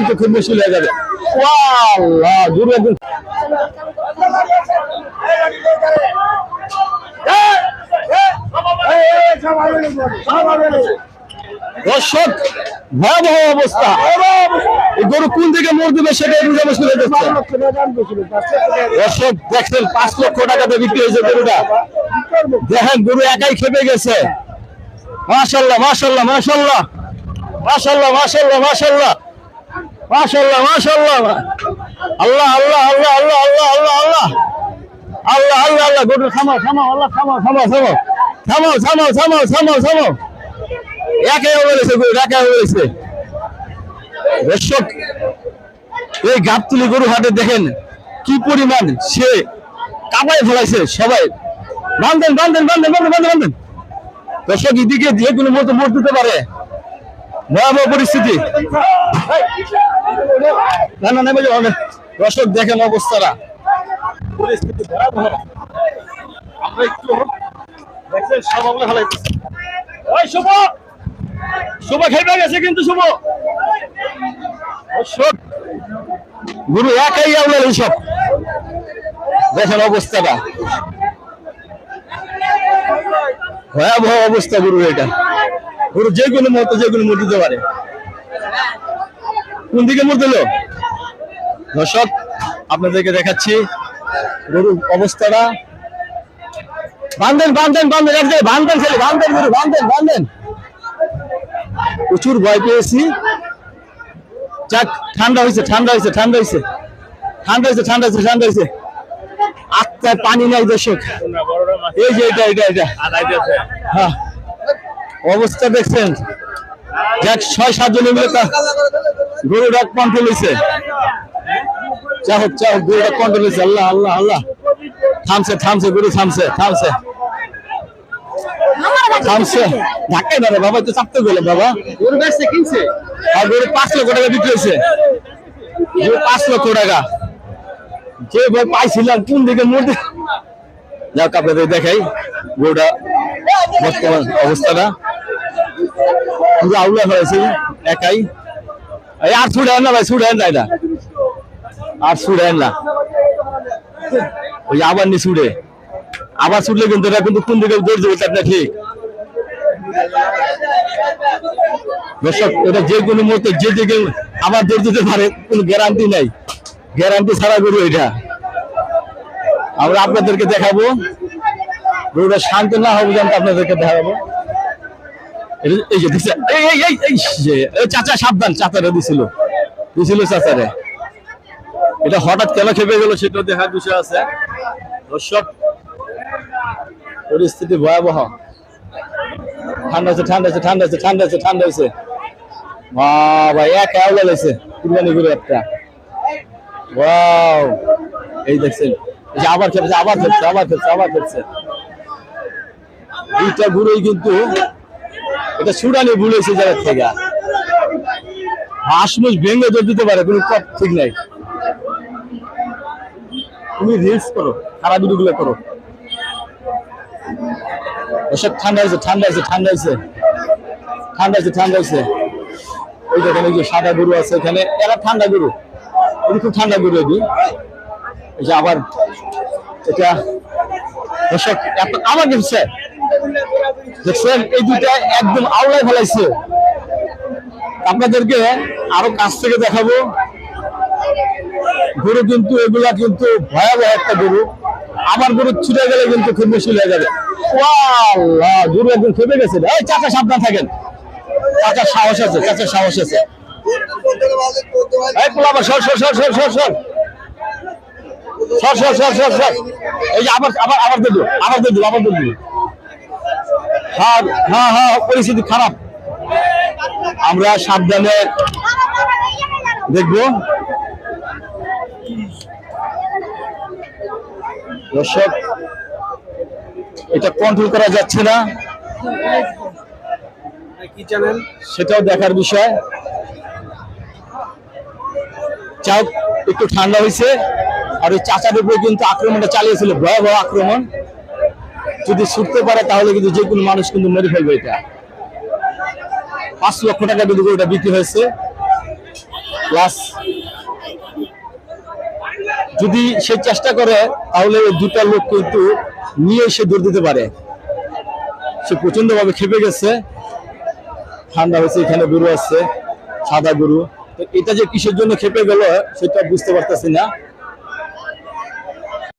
কিন্তু খুব মুশকিল হয়ে যাবে। দর্শক, ভয়াবহ অবস্থা। গরু কোন দিকে মোড় দিবে সেটাই বুঝে মুশকিল হয়ে যাচ্ছে। দর্শক দেখছেন পাঁচ লক্ষ টাকাতে বিক্রি হয়েছে গরুটা। দেখেন, গরু একাই খেপে গেছে। মাশাল্লাহ মাশাল্লাহ মাশাল্লাহ। মাশাল্লাহ মাশাল্লাহ মাশাল্লাহ। মাশাল্লাহ মাশাল্লাহ আল্লাহ আল্লাহ আল্লাহ আল্লাহ আল্লাহ আল্লাহ আল্লাহ। আল্লাহ আল্লাহ আল্লাহ, গরু থামাও থামাও আল্লাহ থামাও থামাও থামাও থামাও থামাও থামাও থামাও থামাও একাই বলেছে, গরু একাই বলেছে। দর্শক, এই গাবতুলি গরু হাটে দেখেন কি পরিমাণ সে কামাই ফেলাইছে সবাই। বান্ধেন বান্ধেন বান্ধেন বান্ধেন বান্ধেন বান্ধেন দর্শক, এদিকে যে কোনো মতো মোট দিতে পারে। ভয়াবহ পরিস্থিতি। না না নেমে না। দর্শক দেখেন অবস্থাটা। পরিস্থিতি ভয়াবহ আমরা একটু দেখছেন সব আমরা ফেলাইতেছি ওই শুভ! শুভ খেলবে গেছে কিন্তু শুভ। গুরু একাই এইসব দেখেন অবস্থাটা। ভয়াবহ অবস্থা গুরু এটা। গুরু যে কোনো মতো যে কোনো মূর্তি দিতে পারে। কোন দিকে মূর্তি দিল দর্শক আপনাদেরকে দেখাচ্ছি গরুর অবস্থাটা। বান্ধেন বান্ধেন বান্ধেন এক জায়গায় বান্ধেন ছেলে বান্ধেন গরু বান্ধেন বান্ধেন প্রচুর ভয় পেয়েছি। যাক ঠান্ডা হয়েছে ঠান্ডা হয়েছে ঠান্ডা হয়েছে। ঠান্ডা হয়েছে ঠান্ডা হয়েছে ঠান্ডা হয়েছে। আত্মায় পানি নাই দর্শক। এই যে এটা এটা এটা। হ্যাঁ। অবস্থা দেখছেন? যাক ছয় সাত জনের মিলে তা গরুটা কন্ট্রোল হয়েছে যা হোক যা হোক গরুটা কন্ট্রোল হয়েছে আল্লাহ আল্লাহ আল্লাহ। থামছে থামছে গরু থামছে থামছে। থামছে। ধাক্কাই না বাবা তো চাপতে বাবা। গরু বেচছে কিনছে? আর গরু পাঁচ লক্ষ টাকা বিক্রি হয়েছে পাঁচ লক্ষ টাকা। যে ভাই পাইছিলাম কোন দিকে মধ্যে যাক আপনাদের দেখাই গরুটা বর্তমান অবস্থাটা। পুরো আউলা হয়েছে, একাই। এই আর ছুড়ে না ভাই ছুড়ে না এটা। আর ছুড়ে না। ওই আবার নি ছুড়ে আবার ছুটলে কিন্তু এটা কিন্তু কোন দিকে দৌড় দেবে আপনার ঠিক। দর্শক, এটা যে কোনো মুহূর্তে যে দিকে আবার দৌড় দিতে পারে, কোনো গ্যারান্টি নাই। গ্যারান্টি ছাড়া গরু এটা। আমরা আপনাদেরকে দেখাবো। গরুটা শান্ত না হবে জানতে আপনাদেরকে দেখাবো। এই- যে দিছে। এই এই এই চাচা সাবধান, চাচারে দিছিল। দিছিল চাচারে। এটা হঠাৎ কেন খেপে গেল সেটা দেখার বিষয় আছে। পরিস্থিতি ভয়াবহ। ঠান্ডা হচ্ছে ঠান্ডা হচ্ছে ঠান্ডা ঠান্ডা হচ্ছে ঠান্ডা একটা। এই আবার আবার আবার আবার ঘুরেই কিন্তু এটা সুডানি ভুল হয়েছে জায়গার থেকে। হাঁস মুস ভেঙে জোর দিতে পারে, কোনো ঠিক নাই। তুমি রিলস করো, খারাপ ভিডিও গুলো করো। ওসব ঠান্ডা হয়েছে ঠান্ডা হয়েছে ঠান্ডা হয়েছে। ঠান্ডা হয়েছে ঠান্ডা হয়েছে। ওই দেখেন যে সাদা গরু আছে এখানে, এরা ঠান্ডা গরু। এটি খুব ঠান্ডা গরু এটি যে আবার এটা দর্শক আমার দেখছে দেখছেন, এই দুইটা একদম আওলায় ফেলাইছে। আপনাদেরকে আরও কাছ থেকে দেখাবো। গরু কিন্তু, এগুলা কিন্তু ভয়াবহ একটা গরু। আমার গরু ছুটে গেলে কিন্তু খুব মুশকিল হয়ে যাবে। গরু একদম খেপে গেছে এই চাচা, সাবধান থাকেন। চাচার সাহস আছে, চাচার সাহস আছে। এই পোলাবা সর সর সর সর সর সর। সর সর আবার আবার আবার আবার দেবো আবার দেবো হ্যাঁ হ্যাঁ হ্যাঁ পরিস্থিতি খারাপ। আমরা সাবধানে দেখব। দর্শক, এটা কন্ট্রোল করা যাচ্ছে না। সেটাও দেখার বিষয়। চাও একটু ঠান্ডা হয়েছে। আর ওই চাচার উপরে কিন্তু আক্রমণটা চালিয়েছিল। ভয়াবহ আক্রমণ। যদি ছুটতে পারে, তাহলে কিন্তু যে কোনো মানুষ কিন্তু মেরে ফেলবে এটা। পাঁচ লক্ষ টাকা কিন্তু ওটা বিক্রি হয়েছে। প্লাস যদি সে চেষ্টা করে, তাহলে ওই দুটা লোক কিন্তু নিয়ে এসে দৌড় দিতে পারে। সে প্রচণ্ড ভাবে খেপে গেছে। ঠান্ডা হয়েছে, এখানে গরু আছে, সাদা গরু। এটা যে কিসের জন্য খেপে গেল, সেটা বুঝতে পারতেছি না।